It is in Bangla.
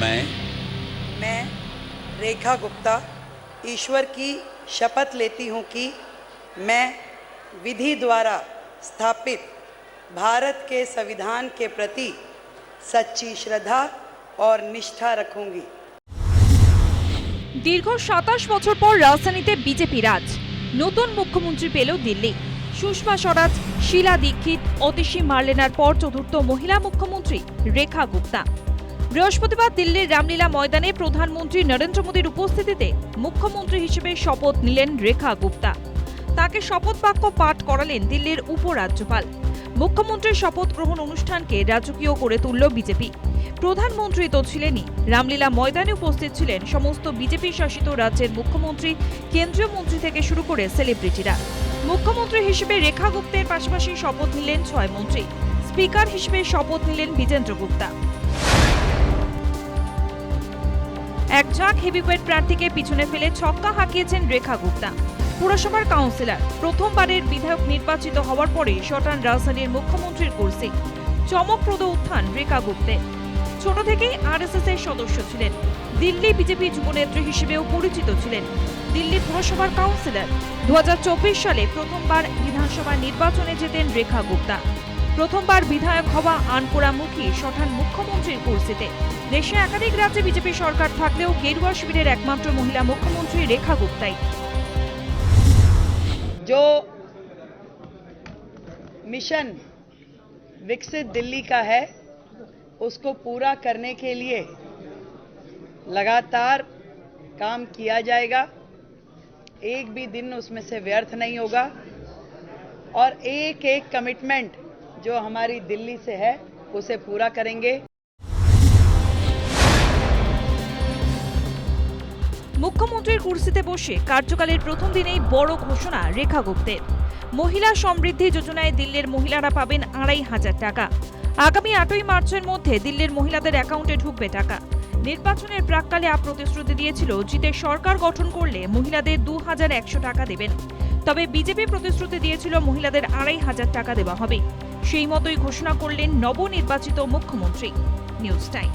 मैं मैं रेखा गुप्ता ईश्वर की शपथ लेती हूँ कि मैं विधि द्वारा स्थापित भारत के संविधान के प्रति सच्ची श्रद्धा और निष्ठा रखूंगी দীর্ঘ সাতাশ বছর পর রাজধানীতে বিজেপি রাজ নতুন মুখ্যমন্ত্রী পেল দিল্লি সুষমা স্বরাজ শীলা দীক্ষিত অতিশী মার্লেনার পর চতুর্থ মহিলা মুখ্যমন্ত্রী রেখা গুপ্তা বৃহস্পতিবার দিল্লির রামলীলা ময়দানে প্রধানমন্ত্রী নরেন্দ্র মোদীর উপস্থিতিতে মুখ্যমন্ত্রী হিসেবে শপথ নিলেন রেখা গুপ্তা। তাকে শপথ বাক্য পাঠ করালেন দিল্লির উপরাজ্যপাল। মুখ্যমন্ত্রীর শপথ গ্রহণ অনুষ্ঠানকে রাজকীয় করে তুলল বিজেপি। প্রধানমন্ত্রী তো ছিলেনই। রামলীলা ময়দানে উপস্থিত ছিলেন সমস্ত বিজেপি শাসিত রাজ্যের মুখ্যমন্ত্রী, কেন্দ্রীয় মন্ত্রী থেকে শুরু করে সেলিব্রিটিরা। মুখ্যমন্ত্রী হিসেবে রেখা গুপ্তের পাশাপাশি শপথ নিলেন ছয় মন্ত্রী। স্পিকার হিসেবে শপথ নিলেন বিজেন্দ্র গুপ্তা। এক ঝাঁক হেভিওয়েট প্রার্থীকে পিছনে ফেলে ছক্কা হাঁকিয়েছেন রেখা গুপ্তা। পুরসভার কাউন্সিলর প্রথমবারের বিধায়ক নির্বাচিত হওয়ার পরে শটান রাজধানীর মুখ্যমন্ত্রীর কুর্সি। চমকপ্রদ উত্থান রেখা গুপ্তের। ছোট থেকেই আরএসএস এর সদস্য ছিলেন। দিল্লি বিজেপি যুবনেত্রী হিসেবেও পরিচিত ছিলেন। দিল্লি পুরসভার কাউন্সিলর দু হাজার চব্বিশ সালে প্রথমবার বিধানসভা নির্বাচনে জেতেন রেখা গুপ্তা। প্রথমবার বিধায়ক হওয়া আনকোড়ামুখী শঠান মুখ্যমন্ত্রীর কুর্সিতে দেশে একাধিক রাজ্যে বিজেপি সরকার থাকলেও গেরুয়া শিবিরের একমাত্র মহিলা মুখ্যমন্ত্রী রেখা গুপ্তাই जो मिशन विकसित दिल्ली का है उसको पूरा करने के लिए लगातार काम किया जाएगा एक भी दिन उसमें से व्यर्थ नहीं होगा और एक एक कमिटमेंट जो हमारी दिल्ली से है उसे पूरा करेंगे মুখ্যমন্ত্রীর কুর্সিতে বসে কার্যকালের প্রথম দিনেই বড় ঘোষণা রেখা গুপ্তের মহিলা সমৃদ্ধি যোজনায় দিল্লির মহিলারা পাবেন আড়াই হাজার টাকা আগামী আটই মার্চের মধ্যে দিল্লির মহিলাদের অ্যাকাউন্টে ঢুকবে টাকা নির্বাচনের প্রাককালে আপ প্রতিশ্রুতি দিয়েছিল জিতে সরকার গঠন করলে মহিলাদের দু হাজার একশো টাকা দেবেন তবে বিজেপি প্রতিশ্রুতি দিয়েছিল মহিলাদের আড়াই হাজার টাকা দেওয়া হবে সেই মতোই ঘোষণা করলেন নবনির্বাচিত মুখ্যমন্ত্রী। News time.